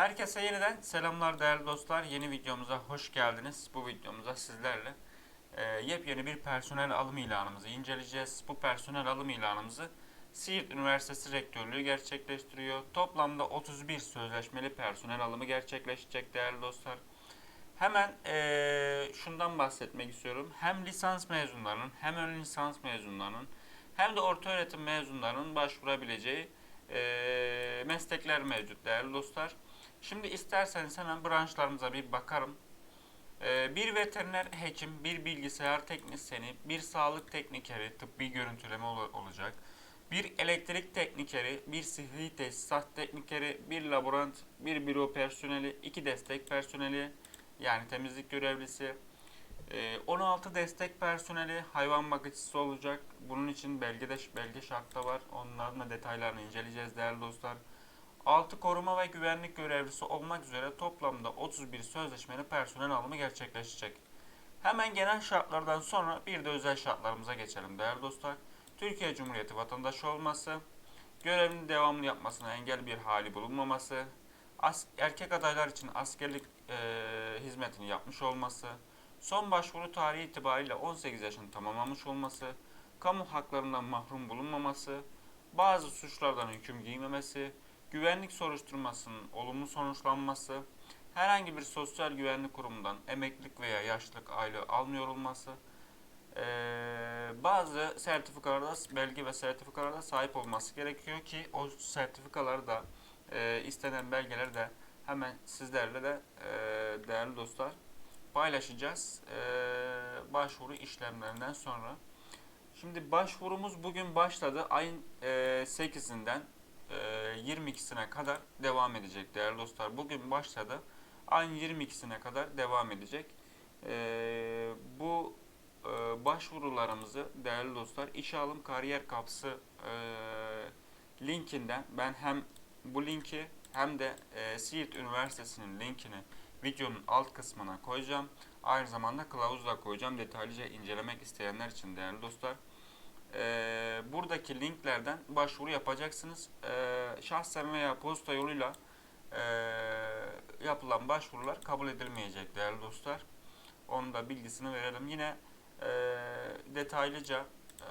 Herkese yeniden selamlar değerli dostlar. Yeni videomuza hoş geldiniz. Bu videomuzda sizlerle e, yepyeni bir personel alım ilanımızı inceleyeceğiz. Bu personel alım ilanımızı Siirt Üniversitesi Rektörlüğü gerçekleştiriyor. Toplamda 31 sözleşmeli personel alımı gerçekleşecek değerli dostlar. Hemen e, şundan bahsetmek istiyorum. Hem lisans mezunlarının hem ön lisans mezunlarının hem de orta öğretim mezunlarının başvurabileceği e, meslekler mevcut değerli dostlar. Şimdi isterseniz hemen branşlarımıza bir bakarım. E, bir veteriner hekim, bir bilgisayar teknisyeni, bir sağlık teknikeri, tıbbi görüntüleme ol- olacak. Bir elektrik teknikeri, bir sıhhi tesisat teknikeri, bir laborant, bir büro personeli, iki destek personeli, yani temizlik görevlisi, ee, 16 destek personeli hayvan bakıcısı olacak. Bunun için belgede belge şartta var. Onların da detaylarını inceleyeceğiz değerli dostlar. 6 koruma ve güvenlik görevlisi olmak üzere toplamda 31 sözleşmeli personel alımı gerçekleşecek. Hemen genel şartlardan sonra bir de özel şartlarımıza geçelim değerli dostlar. Türkiye Cumhuriyeti vatandaşı olması, görevini devamlı yapmasına engel bir hali bulunmaması, as- erkek adaylar için askerlik e, hizmetini yapmış olması, son başvuru tarihi itibariyle 18 yaşını tamamlamış olması, kamu haklarından mahrum bulunmaması, bazı suçlardan hüküm giymemesi, güvenlik soruşturmasının olumlu sonuçlanması, herhangi bir sosyal güvenlik kurumundan emeklilik veya yaşlılık aylığı almıyor olması, bazı sertifikalarda, belge ve sertifikalarda sahip olması gerekiyor ki o sertifikaları da istenen belgeleri de hemen sizlerle de değerli dostlar paylaşacağız başvuru işlemlerinden sonra. Şimdi başvurumuz bugün başladı. Ayın eee, 8'inden eee, 22'sine kadar devam edecek değerli dostlar. Bugün başladı. Ayın 22'sine kadar devam edecek. Eee, bu eee, başvurularımızı değerli dostlar işe alım kariyer kapısı eee, linkinden ben hem bu linki hem de eee Siirt Üniversitesi'nin linkini videonun alt kısmına koyacağım. Aynı zamanda kılavuz da koyacağım detaylıca incelemek isteyenler için değerli dostlar. Ee, buradaki linklerden başvuru yapacaksınız. Ee, şahsen veya posta yoluyla ee, yapılan başvurular kabul edilmeyecek değerli dostlar. Onun da bilgisini verelim. Yine ee, detaylıca ee,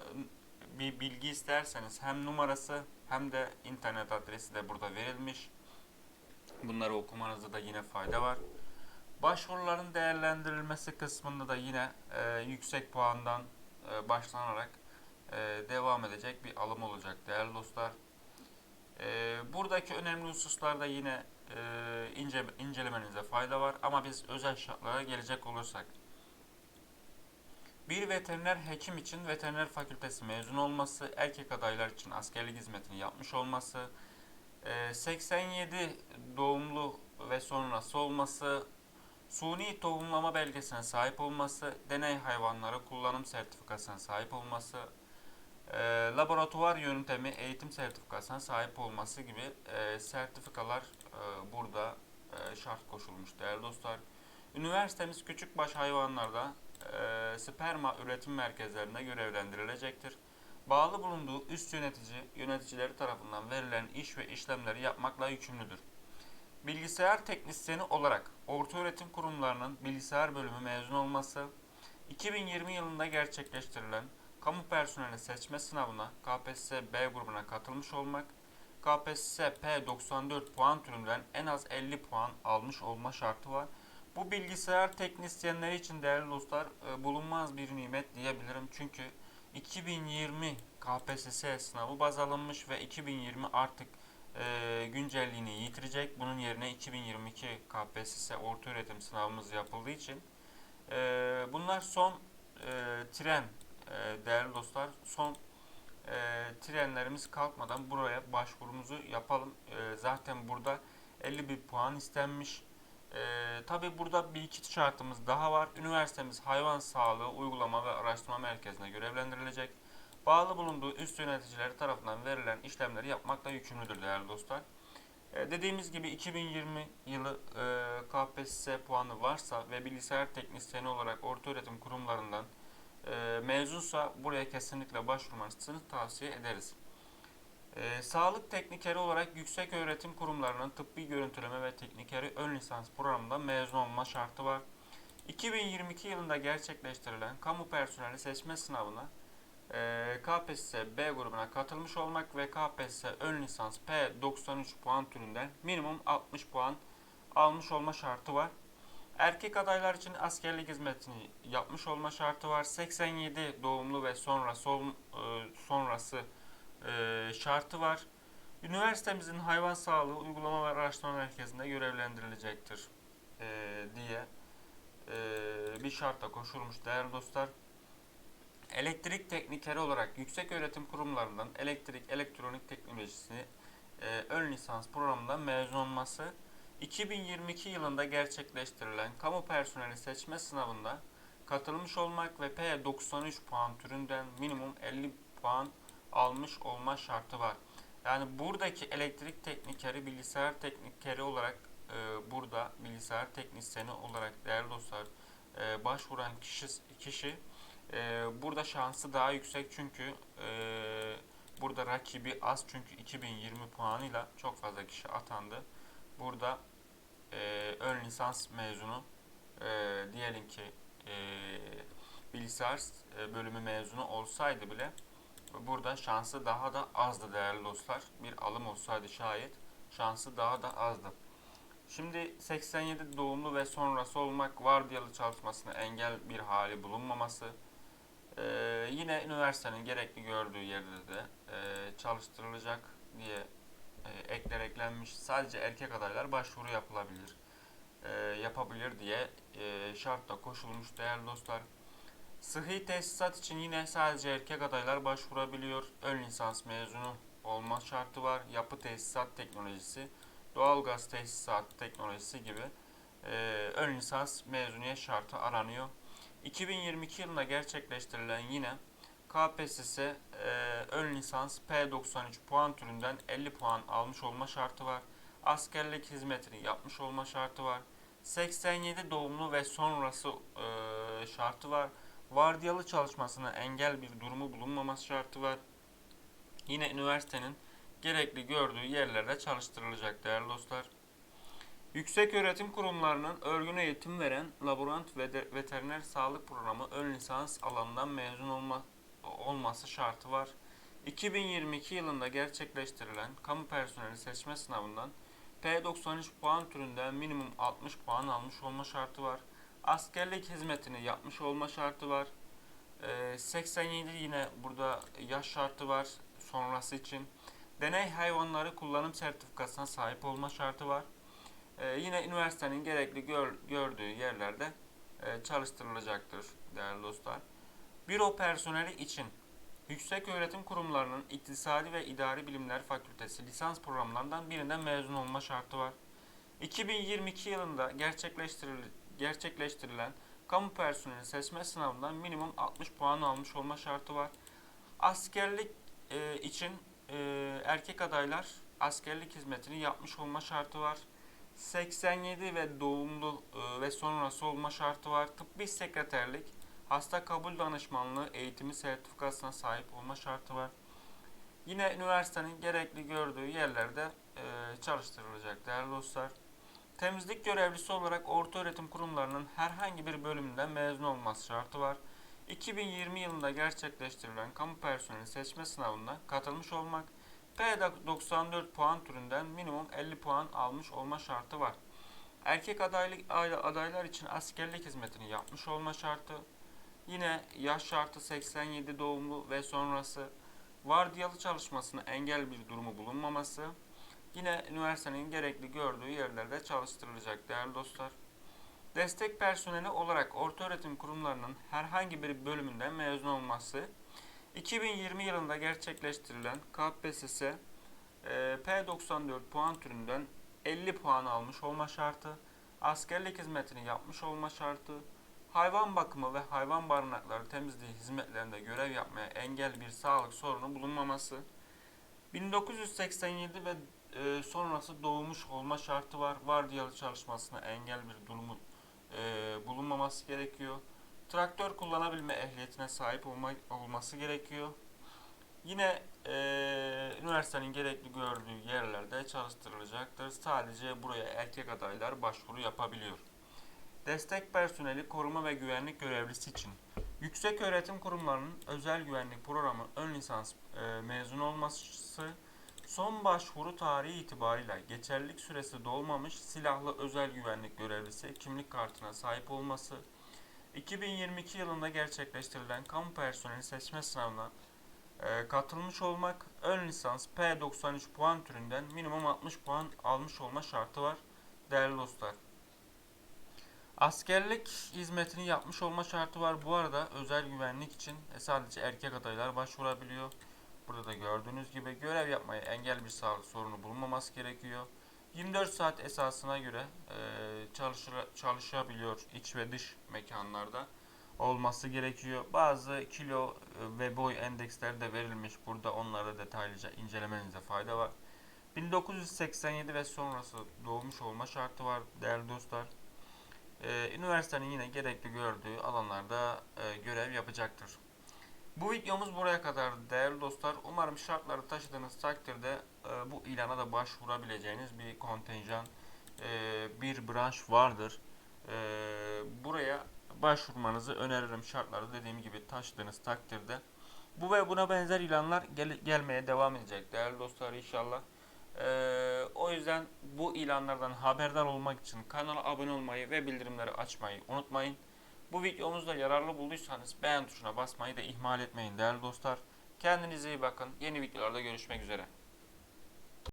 bir bilgi isterseniz hem numarası hem de internet adresi de burada verilmiş. Bunları okumanızda da yine fayda var. Başvuruların değerlendirilmesi kısmında da yine e, yüksek puandan e, başlanarak e, devam edecek bir alım olacak değerli dostlar. E, buradaki önemli hususlarda yine e, ince, incelemenize fayda var ama biz özel şartlara gelecek olursak. Bir veteriner hekim için veteriner fakültesi mezun olması, erkek adaylar için askerlik hizmetini yapmış olması, e, 87 doğumlu ve sonrası olması, suni tohumlama belgesine sahip olması, deney hayvanları kullanım sertifikasına sahip olması, e, laboratuvar yöntemi eğitim sertifikasına sahip olması gibi e, sertifikalar e, burada e, şart koşulmuş değerli dostlar. Üniversitemiz küçükbaş hayvanlarda e, sperma üretim merkezlerinde görevlendirilecektir. Bağlı bulunduğu üst yönetici, yöneticileri tarafından verilen iş ve işlemleri yapmakla yükümlüdür. Bilgisayar teknisyeni olarak ortaöğretim kurumlarının bilgisayar bölümü mezun olması, 2020 yılında gerçekleştirilen kamu personeli seçme sınavına KPSS B grubuna katılmış olmak, KPSS P94 puan türünden en az 50 puan almış olma şartı var. Bu bilgisayar teknisyenleri için değerli dostlar e, bulunmaz bir nimet diyebilirim. Çünkü 2020 KPSS sınavı baz alınmış ve 2020 artık e, güncelliğini yitirecek. Bunun yerine 2022 KPSS orta öğretim sınavımız yapıldığı için e, bunlar son e, tren e, değerli dostlar son e, trenlerimiz kalkmadan buraya başvurumuzu yapalım. E, zaten burada 50 bir puan istenmiş. E, Tabi burada bir iki şartımız daha var. Üniversitemiz hayvan sağlığı uygulama ve araştırma merkezine görevlendirilecek bağlı bulunduğu üst yöneticileri tarafından verilen işlemleri yapmakla yükümlüdür değerli dostlar. E, dediğimiz gibi 2020 yılı e, KPSS puanı varsa ve bilgisayar teknisyeni olarak orta öğretim kurumlarından e, mezunsa buraya kesinlikle başvurmasını tavsiye ederiz. Ee, sağlık teknikeri olarak yüksek öğretim kurumlarının tıbbi görüntüleme ve teknikeri ön lisans programından mezun olma şartı var. 2022 yılında gerçekleştirilen kamu personeli seçme sınavına e, KPSS B grubuna katılmış olmak ve KPSS ön lisans P93 puan türünden minimum 60 puan almış olma şartı var. Erkek adaylar için askerlik hizmetini yapmış olma şartı var. 87 doğumlu ve sonrası ol- e, sonrası e, şartı var. Üniversitemizin hayvan sağlığı uygulama ve araştırma merkezinde görevlendirilecektir e, diye bir şartla koşulmuş değerli dostlar. Elektrik teknikeri olarak yüksek öğretim kurumlarından elektrik elektronik teknolojisini ön lisans programından mezun olması 2022 yılında gerçekleştirilen kamu personeli seçme sınavında katılmış olmak ve P93 puan türünden minimum 50 puan almış olma şartı var. Yani buradaki elektrik teknikeri, bilgisayar teknikeri olarak e, burada bilgisayar teknisyeni olarak değerli dostlar e, başvuran kişi kişi e, burada şansı daha yüksek çünkü e, burada rakibi az çünkü 2020 puanıyla çok fazla kişi atandı. Burada e, ön lisans mezunu e, diyelim ki e, bilgisayar e, bölümü mezunu olsaydı bile burada şansı daha da azdı değerli dostlar. Bir alım olsaydı şayet şansı daha da azdı. Şimdi 87 doğumlu ve sonrası olmak vardiyalı çalışmasına engel bir hali bulunmaması ee, yine üniversitenin gerekli gördüğü yerde de e, çalıştırılacak diye e, ekler eklenmiş. Sadece erkek adaylar başvuru yapılabilir, e, yapabilir diye e, şartla koşulmuş değerli dostlar. Sıhhi tesisat için yine sadece erkek adaylar başvurabiliyor. Ön lisans mezunu olma şartı var. Yapı tesisat teknolojisi, doğalgaz tesisat teknolojisi gibi e, ön lisans mezuniyet şartı aranıyor. 2022 yılında gerçekleştirilen yine KPSS e, ön lisans P93 puan türünden 50 puan almış olma şartı var. Askerlik hizmetini yapmış olma şartı var. 87 doğumlu ve sonrası e, şartı var. Vardiyalı çalışmasına engel bir durumu bulunmaması şartı var. Yine üniversitenin gerekli gördüğü yerlerde çalıştırılacak değerli dostlar. Yüksek öğretim kurumlarının örgün eğitim veren laborant ve veteriner sağlık programı ön lisans alanından mezun olma, olması şartı var. 2022 yılında gerçekleştirilen kamu personeli seçme sınavından P93 puan türünden minimum 60 puan almış olma şartı var. Askerlik hizmetini yapmış olma şartı var. Ee, 87 yine burada yaş şartı var sonrası için. Deney hayvanları kullanım sertifikasına sahip olma şartı var. Ee, yine üniversitenin gerekli gör- gördüğü yerlerde e, çalıştırılacaktır değerli dostlar. Büro personeli için yüksek öğretim kurumlarının İktisadi ve İdari Bilimler Fakültesi lisans programlarından birinden mezun olma şartı var. 2022 yılında gerçekleştiril- gerçekleştirilen kamu personeli seçme sınavından minimum 60 puan almış olma şartı var. Askerlik e, için e, erkek adaylar askerlik hizmetini yapmış olma şartı var. 87 ve doğumlu e, ve sonrası olma şartı var. Tıbbi sekreterlik, hasta kabul danışmanlığı eğitimi sertifikasına sahip olma şartı var. Yine üniversitenin gerekli gördüğü yerlerde e, çalıştırılacak değerli dostlar. Temizlik görevlisi olarak orta öğretim kurumlarının herhangi bir bölümünden mezun olması şartı var. 2020 yılında gerçekleştirilen kamu personeli seçme sınavına katılmış olmak P94 puan türünden minimum 50 puan almış olma şartı var. Erkek adaylık adaylar için askerlik hizmetini yapmış olma şartı. Yine yaş şartı 87 doğumlu ve sonrası vardiyalı çalışmasına engel bir durumu bulunmaması. Yine üniversitenin gerekli gördüğü yerlerde çalıştırılacak değerli dostlar. Destek personeli olarak ortaöğretim kurumlarının herhangi bir bölümünden mezun olması 2020 yılında gerçekleştirilen KPSS e, P94 puan türünden 50 puan almış olma şartı, askerlik hizmetini yapmış olma şartı, hayvan bakımı ve hayvan barınakları temizliği hizmetlerinde görev yapmaya engel bir sağlık sorunu bulunmaması, 1987 ve e, sonrası doğmuş olma şartı var. Vardiyalı çalışmasına engel bir durumu e, bulunmaması gerekiyor. Traktör kullanabilme ehliyetine sahip olma, olması gerekiyor. Yine e, üniversitenin gerekli gördüğü yerlerde çalıştırılacaktır. Sadece buraya erkek adaylar başvuru yapabiliyor. Destek personeli koruma ve güvenlik görevlisi için yüksek öğretim kurumlarının özel güvenlik programı ön lisans e, mezun olması son başvuru tarihi itibariyle geçerlilik süresi dolmamış silahlı özel güvenlik görevlisi kimlik kartına sahip olması 2022 yılında gerçekleştirilen kamu personeli seçme sınavına e, katılmış olmak, ön lisans P93 puan türünden minimum 60 puan almış olma şartı var değerli dostlar. Askerlik hizmetini yapmış olma şartı var. Bu arada özel güvenlik için e, sadece erkek adaylar başvurabiliyor. Burada da gördüğünüz gibi görev yapmaya engel bir sağlık sorunu bulunmaması gerekiyor. 24 saat esasına göre e, çalışabiliyor iç ve dış mekanlarda olması gerekiyor. Bazı kilo e, ve boy endeksleri de verilmiş. Burada onları detaylıca incelemenizde fayda var. 1987 ve sonrası doğmuş olma şartı var değerli dostlar. Ee, üniversitenin yine gerekli gördüğü alanlarda e, görev yapacaktır. Bu videomuz buraya kadar değerli dostlar. Umarım şartları taşıdığınız takdirde e, bu ilana da başvurabileceğiniz bir kontenjan, e, bir branş vardır. E, buraya başvurmanızı öneririm şartları dediğim gibi taşıdığınız takdirde. Bu ve buna benzer ilanlar gel- gelmeye devam edecek değerli dostlar inşallah. Ee, o yüzden bu ilanlardan haberdar olmak için kanala abone olmayı ve bildirimleri açmayı unutmayın. Bu videomuzda yararlı bulduysanız beğen tuşuna basmayı da ihmal etmeyin değerli dostlar. Kendinize iyi bakın. Yeni videolarda görüşmek üzere.